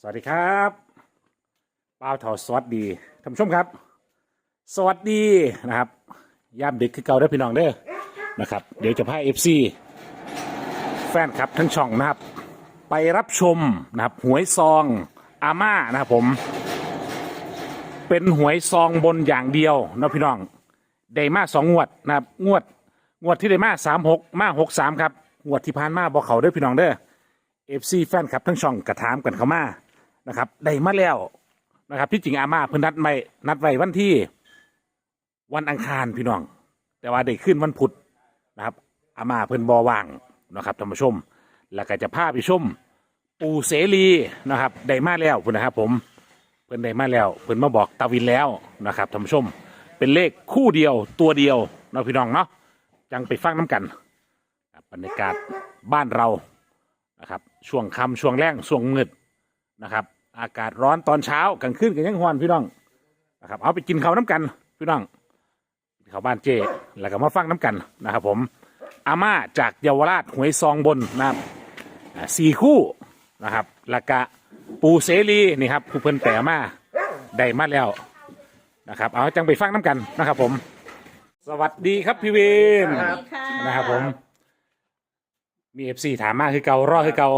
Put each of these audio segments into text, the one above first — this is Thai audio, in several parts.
สวัสดีครับป้าวเถาสวัสดีท่านผู้ชมครับ สวัสดีนะครับยามดึกคือเก่าได้อพี่น้องเด้อนะครับ เดี๋ยวจะพาเอฟซีแฟนคลับทั้งช่องนะครับ ไปรับชมนะครับหวยซองอาม่านะครับผม เป็นหวยซองบนอย่างเดียวนะพี่น้องได้มาสองงวดนะครับงวดงวดที่ได้มาสามหกมาหกสามครับงวดที่ผ่านมาบอกเขาเด้อพี่น้องเด้อเอฟซีแฟนคลับทั้งช่องกระถามกันเข้ามา นะครับ ได้มาแล้วนะครับ ที่จริงอาม่าเพิ่นนัดไม่นัดไว้วันที่ วันอังคารพี่น้อง แต่ว่าได้ขึ้นวันพุธนะครับ อาม่าเพิ่นบอว่างนะครับท่านผู้ชม แล้วก็จะพาไปชมปู่เสรีนะครับได้มาแล้วพุ่นนะครับ ผมเพิ่นได้มาแล้วเพิ่นมาบอกตาวินแล้วนะครับท่านผู้ชม เป็นเลขคู่เดียวตัวเดียวเนาะพี่น้องเนาะจังไปฟังน้ำกันบบรรยากาศบ้านเรานะครับ ช่วงค่ำช่วงแรงช่วงมืดนะครับ อากาศร้อนตอนเช้ากลางคืนกันยังฮอนพี่น้องนะครับเอาไปกินข้าวน้ำกันพี่น้องกินข้าวบ้านเจแล้วก็มาฟังน้ำกันนะครับผมอาม่าจากเยาวราชหวยซองบนนะครับอ่าสี่คู่นะครับแล้วก็ปูเสรีนี่ครับผู้เพิ่นแปลมาได้มาแล้วนะครับเอาจังไปฟังน้ำกันนะครับผม สวัสดีครับพี่วินสวัสดีค่ะนะครับผมมีเอฟซีถามมาคือเก่ารอคือเก่า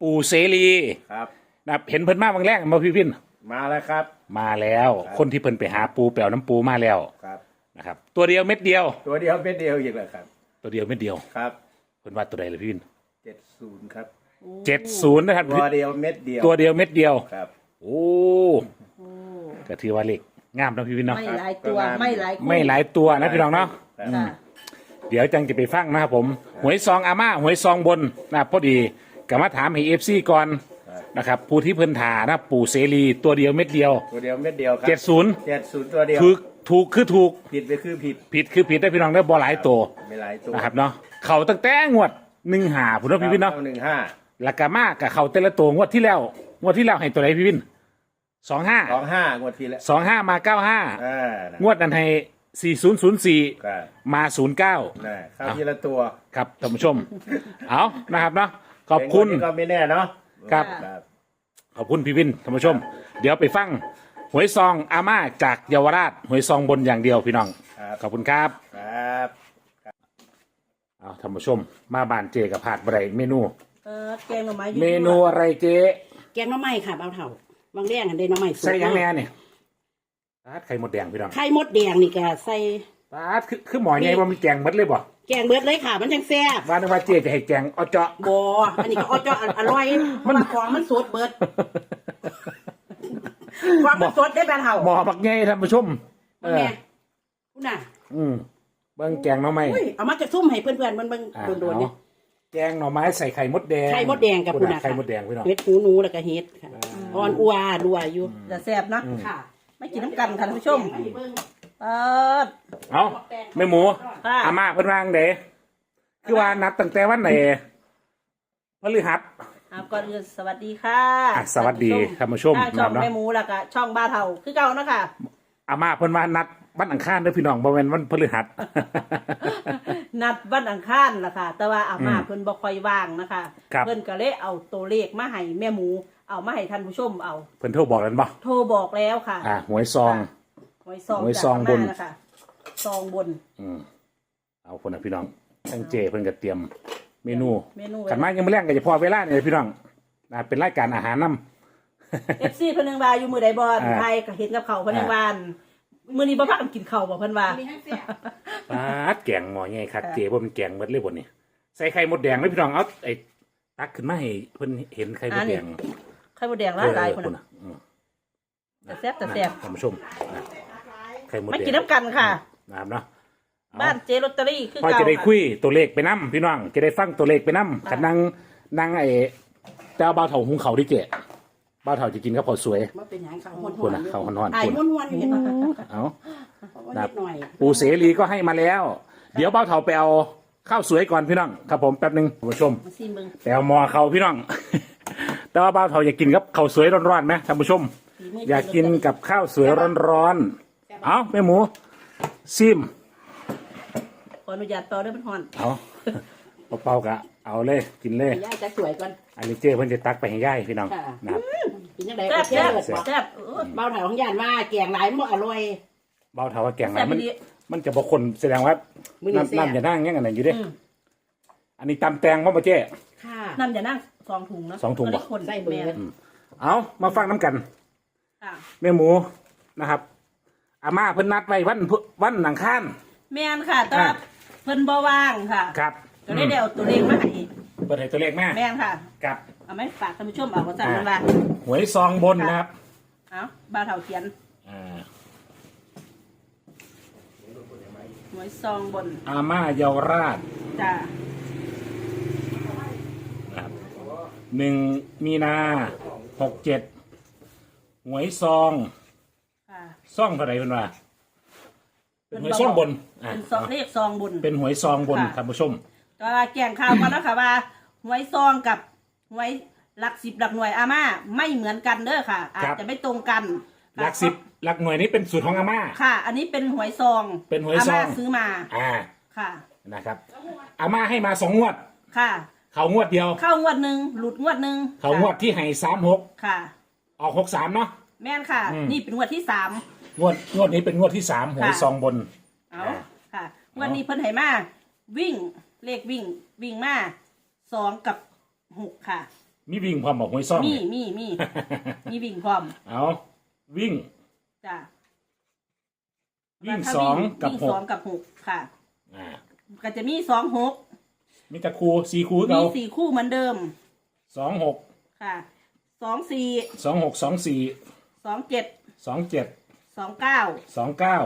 ปูเสรีครับ นะครับเห็นเพิ่นมาบางแรกมาพี่พินมาแล้วครับ มาแล้วครับคนที่เพิ่นไปหาปูแปลวน้ำปูมาแล้วครับ นะครับ ตัวเดียวเม็ดเดียว ตัวเดียวเป็นเดียวอีกแล้วครับ ตัวเดียวเม็ดเดียวครับเพิ่นว่าตัวใดเลยพี่พินเจ็ดศูนย์ครับเจ็ดศูนย์นะครับตัวเดียวเม็ดเดียวตัวเดียวเม็ดเดียวครับ โอ้ก็ถือว่าเล็กงามนะพี่พินเนาะไม่หลายตัวครับไม่หลายคู่ไม่หลายตัวนะพี่น้องเนาะครับค่ะเดี๋ยวจังจะไปฟังนะครับผมหวยซองอาม่าหวยซองบนนะครับพอดีก็มาถามให้เอฟซีก่อนครับ นะครับผู้ที่เพิ่นถานะปู่เสรีตัวเดียวเม็ดเดียวตัวเดียวเม็ดเดียวครับเจ็ดศูนย์เจ็ดศูนย์ตัวเดียวถูกถูกคือถูกผิดไปคือผิดผิดคือผิดได้พี่น้องได้บ่หลายตัวไม่หลายตัวนะครับเนาะเขาตั้งแต่งวดหนึ่งหาผมว่าพี่วินเนาะหนึ่งห้าแล้วก็มากกับเขาแต่ละตัวงวดที่แล้วงวดที่แล้วให้ตัวไหนพี่วินสองห้าสองห้างวดทีละสองห้ามาเก้าห้าอ่านะงวดนั้นให้สี่ศูนย์ศูนย์สี่ครับมาศูนย์เก้านะเข้าทีละตัวครับท่านผู้ชมเอานะครับเนาะขอบคุณเป็นนนี้ก็ไม่แน่เนาะ ครับ ครับ ขอบคุณพี่วินท่านผู้ชม เดี๋ยวไปฟังหวยซองอาม่าจากเยาวราชหวยซองบนอย่างเดียวพี่น้อง ครับ ขอบคุณครับ ครับเอาท่านผู้ชม มาบ้านเจกับผาดบะไรเมนู เออแกงหน่อไม้อยู่เมนูอะไรเจแกงหน้ำไม้ค่ะเบาเท่าบางแดงอันเดนหน้ำไม้สุกใส่หยังแน่เนี่ยปาดไข่มดแดงพี่น้องไข่มดแดงนี่ก็ใส่ปาดคือคือหมอไงว่ามีแกงหมดเลยบ่ แกงเบิดเลยค่ะมันจังแซ่บว่านึกว่าเจจะให้แกงเอาเจาะ บออันนี้ก็อ้อเจาะอร่อยมันของมันสดเบิดของมันสดได้เบาเท่าหมอบักไงท่านผู้ชม เอมันอแม่คุณน่ะอืมเบิ่งแกงหน่อไม้อุ้ยเอามาจะซุ่มให้เพื่อนๆมันเบิ่งอ่าโดนๆเนี่ยเอาแกงหน่อไม้ใส่ไข่มดแดงไข่มดแดงกับพูคุณดน่ะไข่มดแดงพี่น้องเฮ็ดหูหนูแล้วก็เฮ็ดค่ะอ่อนอัวรัวอยู่จะแซ่บนะค่ะ ไม่กินน้ำกันค่ะท่านผู้ชม เออเอาแม่หมูค่ะอาม่าเพิ่นวาจั่งเด้คือว่านัดตั้งแต่วันไหนพฤหัส เอาก่อนอื่นสวัสดีค่ะอะสวัสดีท่านผู้ชมทางช่องนะครับเนาะแม่หมูแล้วก็ช่องบ้าเทาคือเก่านะคะ อาม่าเพิ่นว่านัดวันอังคารเด้อพี่น้องบ่แม่นวันพฤหัส นัดวันอังคารล่ะค่ะ แต่ว่าอาม่าอืมเพิ่นบ่ค่อยว่างนะคะ ครับ เพิ่นก็เลยเอาตัวเลขมาให้แม่หมู เอามาให้ท่านผู้ชมเอา เพิ่นโทรบอกแล้วบ่โทรบอกแล้วค่ะ อ่าหวยซอง หวยซองหวยจากซองอาบม่านนะคะซองบน อืมเอาคนนะพี่น้องทั้งเจเพิ่นก็เตรียมเมนูเมนูกันมายังไม่แรงก็จะพอเวลาเนี่ยพี่น้องนะเป็นรายการอาหารนำเอฟซีเพิ่นนึงว่าอยู่มือใดบ่อ่า ไทยก็เห็นกับเขาวเพิ่นนึงว่ามื้อนี้บ่พากันกินข้าวบ่เพิ่นว่า มีทั้งแซ่บปาดแกงหมอใหญ่คักเจบ่เป็นแกงหมดเลยบ่นี่ใส่ไข่มดแดงเลยพี่น้องเอาไอ้ตักขึ้นมาให้เพิ่นเห็นไข่มดแดงไข่มดแดงหลายหลายๆเอพุ่อนน่ะอืมแต่แซ่บแต่แซ่บท่านผู้ชมนะไข่มดมาแดงกินน้ำกันค่ะ นะครับเนาะเอบ้านเจลอตเตอรี่คือพอเก่าจะได้คุค่ะยตัวเลขไปนํพี่น้อง จะได้ฟังตัวเลขไปนํคันนั่งนั่งไอ้เจ้าบ่าวเฒ่าหุงเขาวดิเจบ่าวเฒ่าจะกินกับข้าวสวยมาเป็นหยังข้าวฮ้อนพุ่นน่ะข้าวฮ้อนๆไอ้พุ่นม้วนๆอยู่เห็นไหมเอานิดหน่อยปูเสรีก็ให้มาแล้ว เดี๋ยวเบ้าเถาไปเอาข้าวสวยก่อนพี่น้องครับผมแป๊บหนึงท่านผู้ชมมาซิมเบิ่งไปเอาหมอเขาพี่น้อง แต่ว่าเบ้าเถาอยากกินกับข้าวสวยร้อนๆไหมท่านผู้ชมฝีมือยากกินกับข้าวสวยร้อนๆ เอาแม่หมูซิมขออนุญาตต่อเด้วยเพิ่นฮ้อนเอาเปล่าๆกะเอาเลยกินเลยย่าจะสวยก่อนอันนี้เจ้เพิ่นจะตักไปให้ย่ายพี่น้องค่ะนะครับกินยังไงแซ่บแซ่แซ่บบแซ่บเออเบาหน่อยของยานว่าแกงหลายมันอร่อยเบาเท่าว่าแกงไหนแซ่บมันดีมันจะบอกคนแสดงว่ามื้อนี้แซ่บน้ำน้ำจะนั่งยังไงอยู่เด้อืมอันนี้ตำแตงว่าบ่เจ้ค่ะน้ำอย่านั่งสองถุงเนาะสองถุงบ่บ่คนใส่เบอร์แม่เอามาฟังน้ำกันค่ะแม่หมูนะครับ อาม่าเพิ่นนัดไว้วันพุวันหนังข้าน แม่นค่ะแต่ว่าอะ เพิ่นบ่ว่างค่ะครับก็เลยได้เอาตัวเลขมาให้เปิดให้ตัวเลขมาแม่นค่ะ ครับ เอาไหมฝากท่านผู้ชมเอาว่าสั่นมันว่าหวยซองบนนะครับเอาบ่าวเฒ่าเขียนอ่าหวยซองบนอาม่าเยาวราชจ้านะครับหนึ่งมีนาหกเจ็ดหวยซองค่ะ ซองเท่าไหร่เพิ่นว่าเป็นหวยซองบนอ่าเป็นซองเลขซองบน เป็นหวยซองบนค่ะ ท่านผู้ชม ก็แจ้งข่าวมาแล้วค่ะว่าหวยซองกับหวยหลักสิบหลักหน่วยอาม่าไม่เหมือนกันเด้อค่ะ อาจจะไม่ตรงกันหลักสิบหลักหน่วยนี้เป็นสูตรของอาม่า ค่ะ อันนี้เป็นหวยซองเป็นหวยซองอาม่าซื้อมาอ่าค่ะ นะครับ อาม่าให้มาสองงวด ค่ะ เขางวดเดียว เข้างวดหนึ่งหลุดงวดหนึ่งเขางวดที่ให้สามหกค่ะ ออกหกสามเนาะ แม่นค่ะ อืม นี่เป็นงวดที่สาม งวดงวดนี้เป็นงวดที่สามหวยค่ะซองบน เอาอ่าค่ะงวันนี้เพิ่นให้มาวิ่งเลขวิ่งวิ่งมาสองกับหกค่ะ มีวิ่งพร้อมบอกหวยซองมีเนี่ยมีมีมีวิ่งพร้อมเอาวิ่งจ้ะวิ่งถ้าสองกับวิ่งหสกองกับหกค่ะ อ่าก็จะมีสองหกมีตะคูสี่คูมีเราสี่คู่เหมือนเดิมสองหกค่ะสองสี่สองหกสองสี่สองเจ็ดสองเจ็ด สองเก้าสองเก้า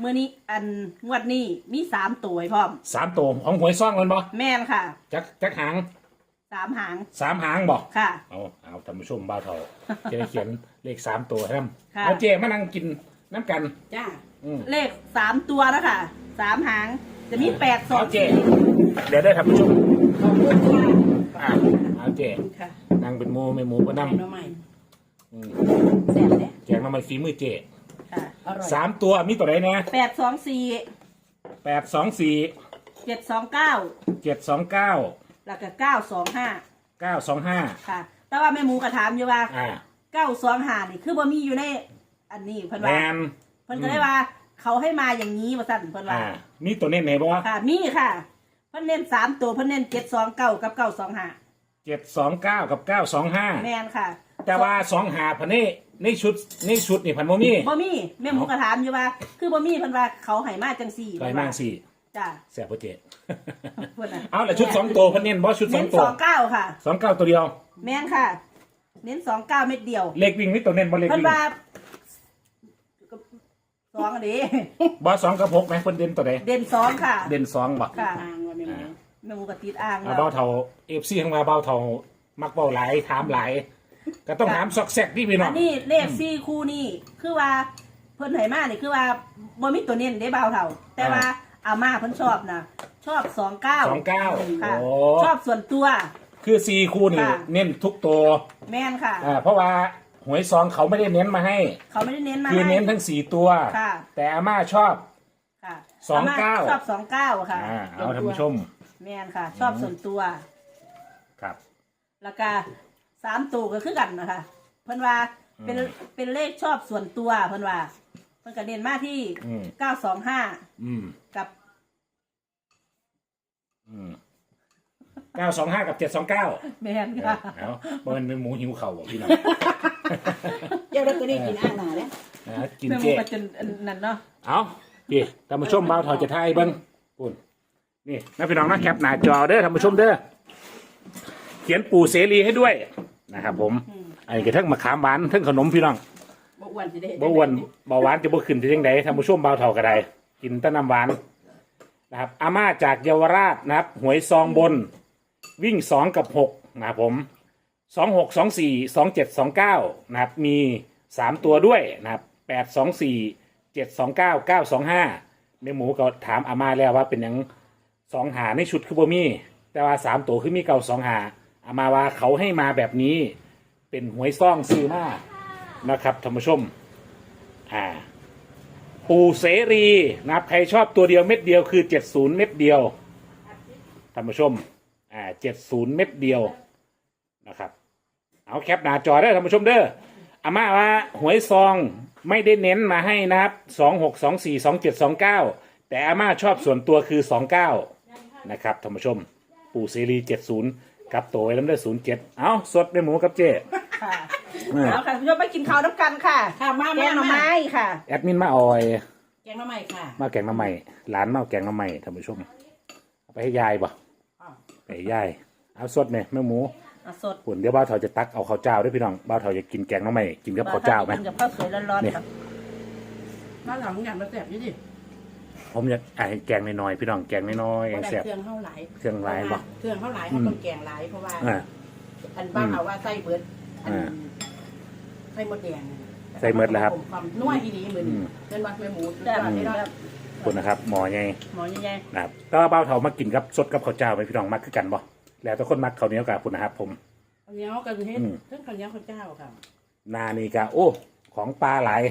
เมื่อนี้อันงวดนี้มีสามตัวให้พร้อม สามตัวของหวยซองมันบ่แม่นค่ะจักจักหางสามหางสามหางบอกค่ะ เอาเอาท่านผู้ชมบ้าวเถาจะได้เขียนเลขสามตัวให้นค่ะำเอาเจมานั่งกินน้ำกัน จ้าอืม เลขสามตัวแล้วค่ะสามหางจะมีแปดสองเอาเจสี่เดี๋ยวได้ท่านผู้ชมขอบคุณค่ะอ่าเอาเจค่ะนั่งเป็นหมูไม่หมูก็ไข่นั่งหน้อใหม่อืมแซ่บเนี่ยแจกน้ำมันฝีมือเจค่ะ อร่อยสามตัวมีตัวไหนนะแปดสองสี่แปดสองสี่เจ็ดสองเก้าเจ็ดสองเก้าแล้วก็เก้าสองห้าเก้าสองห้าค่ะ แต่ว่าแม่หมูกระถามอยู่ว่าอ่าเก้าสองห้านี่คือบ่มีอยู่ใน อันนี้เพิ่นแมว่า นเพิ่นก็ได้ว่า เขาให้มาอย่างนี้ว่าสั่นเพิ่นว่าอ่ามีตัวเน้นไหนบ่ค่ะมีค่ะ เพิ่นเน้นสามตัวเพิ่นเน้นเจ็ดสองเก้ากับเก้าสองห้าเจ็ดสองเก้ากับเก้าสองห้าแม่นค่ะ แต่ว่าสองหาพันนี่ในชุดในชุดนี่พันโมมี่บ่มีแม่หมูกระถามอยู่ว่า คือบ่มีเพิ่นว่าเขาให้มาจังสี่ไปมากสี่จ้ะแสบโปรเจเพิ่นน่ะเอาละชุดสองตัวพันเน้นบอชุดสอเน้งนตัวสองเก้าค่ะสองเก้าตัวเดียว แม่นค่ะ เน้นสองเก้าเม็ดเดียว เลขวิ่งนี่ตัวเน้นบอเลขเพิ่นวิ่งว่าสองอันนี้บอสองกับหกไหมคนเด่นตัวใดเด่นสองค่ะ เด่นสองบ่ค่ะอ่างว่าไม่หมูแม่หมูกระติดอ่างอ่าแล้วเบ้าเท่าเอฟซีข้างมาเบ้าเท่ามักเบ้าหลายถามหลาย ก็ต้องถามซอกแซกนี่พี่น้อัองนนี้เลขสี่คู่นี่คือว่าเพิ่นให้มานี่คือว่าบ่มีตัวเน้นได้เบาเท่า แต่ว่าอาม่าเพิ่นชอบนะชอบสองเก้าสองเก้าค่ะโอ้ ชอบส่วนตัว คือสี่คู่นี่ค่ะ เน้นทุกตัวแม่นค่ะ อ่าเพราะว่าหวยซองเขาไม่ได้เน้นมาให้ เขาไม่ได้เน้นมาคือให้ เน้นทั้งสี่ตัว ค่ะ แต่อาม่าชอบ ค่ะสองเก้า ม่ชอบสองเก้าค่ะ อ่าเอาท่านผู้ชมแม่นค่ะ ชอบส่วนตัว ครับ แล้วก็ สามตัวก็คือกันนะคะเพิ่นว่าเป็นอืมเป็นเลขชอบส่วนตัวเพิ่นว่าเพิ่นก็เน้นมาที่อืม เก้าสองห้าอืมกับอืมเก้าสองห้ากับเจ็ดสองเก้าแม่นค่ะเอาบมันเป็นหมูหิวเข่าอะพี่น้องเดี๋ยวเราก็ได้กินอ่างหนาแล้วนะกินแม่หเจมูก็จนอันนั้นเนาะ เอาพี่ท่านผู้ชมบ่าวถอยจะทายเบิ้งปุ่นนี่นะพี่น้องนะแคปหน้าจอเด้อท่านผู้ชมเด้อ เขียนปู่เสรีให้ด้วย นะครับผมไอ้กระทั่งมะขามหวานทั้งขนมพี่น้องบ่อ้วนสิได้บ่อ้วนเบาหวานจะบ่ขึ้นที่ยังไงท่านผู้ชมบ่าวเท่าก็ได้กินแต่น้ำหวานนะครับอาม่าจากเยาวราชนะครับ หวยซองบน วิ่งสองกับหกนะครับผมสองหกสองสี่สองเจ็ดสองเก้านะครับ มีสามตัวด้วยนะครับแปดสองสี่เจ็ดสองเก้าเก้าสองห้าในหมูก็ถามอาม่าแล้วว่าเป็นหยังสองหาในชุดคือบ่มี แต่ว่าสามตัวคือมีเก่าสองหา อามาว่าเขาให้มาแบบนี้เป็นหวยซ่องซื้อมานะครับท่านผู้ชม อ่า ปูเสรีนะครับใครชอบตัวเดียวเม็ดเดียวคือเจ็ดศูนย์เม็ดเดียวท่านผู้ชม อ่าเจ็ดศูนย์เม็ดเดียวนะครับ เอาแคปหน้าจอได้ท่านผู้ชมเด้ออาม่าว่าหวยซองไม่ได้เน้นมาให้นะครับสองหกสองสี่สองเจ็ดสองเก้าแต่อาม่าชอบส่วนตัวคือสองเก้านะครับท่านผู้ชม ปู่ซีรีเจ็ดศูนย์ กับตัวไว้ลำได้ศูนย์เจ็ดเอาสดในหมูกับเจค่ะเออเอาค่ะคุณผู้ชมไปกินข้าวน้ำกันค่ะค่ะมาแกมางหน่อมาไม้ค่ะ แอดมินมาออย แกงมาใหม่ค่ะมาแกงน้ำใหม่หลานมาเอาแกงน้ำใหม่ท่านผู้ชมเอาไปให้ยายบ่อ้าวไปให้ยายเอาสดไหมแม่หมูอะสดหุ่นเดี๋ยวบ้าวเถาจะตักเอาข้าวเจ้าด้วยพี่น้องบ้าวเถาจะกินแกงน้ำใหม่กินกับข้าวเจ้าไหม กินกับข้าวสวยร้อนเนี่ยๆค่ะ บ้านหลังอย่างมาแสบอยู่ดิ ผมอยากอะให้แกงน้อยๆพี่น้องแกงน้อยๆเพแกราะงได้แซ่บ เครื่องเท่าไหลายเครื่องหลายบ่ เครื่องเท่าไหลายเขาต้องแกงหลายเพราะว่า อ่า อันบ้านเขาว่าไส้เบิดอันอ่าไส้มดแดงไส้มดแล้วครับความนัวอีดีเหมือนอืมเงินวัดแม่หมูสุดแซ่ยบอดเลยเนาะแซ่บขอบคุณนะครับ หมอไงหมอใหญ่นะครับก็บ้าวเถามากินกับสดกับข้าวเจ้าไหมพี่น้องมักคือกันบ่แล้วแต่คนมักข้าวเหนียวกับคุณนะครับ ผมข้าวเหนียวกันเฮ็ดอืมเครื่องข้าวเหนียวข้าวเจ้าค่ะ นานี่กะโอ้ ของปลาหลาย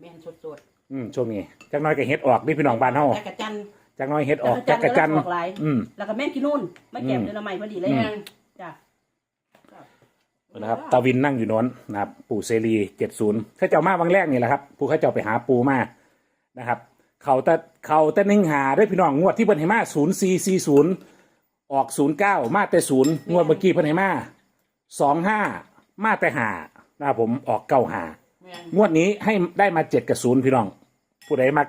แม่นสด อืมช่วงนี้จักหน้อยก็เฮ็ดออกนี่พี่น้องบ้านเฮาๆแต่กระจันจักหน้อยเฮ็ดๆออกจักกระจันแล้วก็ออกหลายอืม แล้วก็แม่งกินนู่นไม่แก็บอืม เดือนละใหม่พอดีเลยอืมแม่นจ้ะนะครับตาวินนั่งอยู่โน้นนะครับ ปู่เซรีเจ็ดศูนย์ข้าเจ้ามาวังแรกนี่แหละครับผู้ข้าเจ้าไปหาปูมานะครับ เขาแต่เขาแต่หนึ่งหาด้วยพี่น้องงวดที่เพิ่นให้มาศูนย์สี่สี่ศูนย์ออกศูนย์เก้ามาแต่ศูนย์งวดเมื่อกี้เพิ่นให้มาสองห้ามาแต่หานะครับผมออกเก้าหาแม่น งวดนี้ให้ได้มาเจ็ดกับศูนย์พี่น้อง ผู้ใดมัก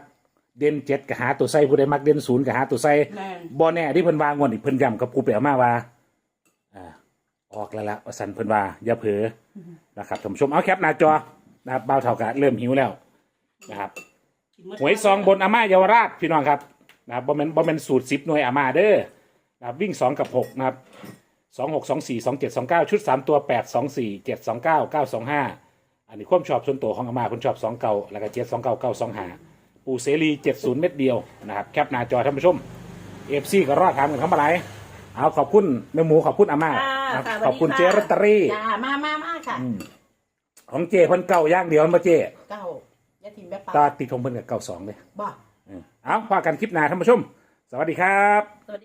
เด่นเจ็ดกับหาตัวไส้ผู้ใดมักเด่นศูนย์กับหาตัวไส้แม่น บอแน่ที่เพิ่นวางงวดนี่เพิ่นย้ำกับกูเปียมาว่าอ่าออกแล้วละวสันเพิ่นว่าอย่าเผลอนะครับท่านผู้ชมเอาแคปหน้าจอนะครับเบาเท่ากะเริ่มหิวแล้วนะครับกินมื้หวยซองบนอาม่าเยาวราชพี่น้องครับนะครับบ่แม่นบ่แม่นสูตร10หน่วยอาม่าเด้อนะครับวิ่ง2กับ6นะครับ2 6 2 4 2 7 2 9ชุด3ตัว8 2 4 7 2 9 9 2 5อั นนี้ความชอบส่วนตัวของอาม่าคุณชอบ2เก่าแล้วก็7 2 9 9 2 5ปูเสรี70เม็ดเดียวนะครับแคปหน้าจอท่านผู้ชม FC ก็รอดถามกันเข้ามาหลายเอาขอบคุณแม่หมูขอบคุณอาม่าค่ะครับค่ะขอบคุณสวัสเจดีค่ะรัตเตอรี่จ้ามามามาค่ะอืมของเจเพิ่นเก่าอย่างเดียวมาเจเก้าอยาถิ่มแบบปลาตาติดทงเพิ่นกับเก่าสองเลยบ่เออเอาว่ากันคลิปหน้าท่านผู้ชม สวัสดีครับสวัสดี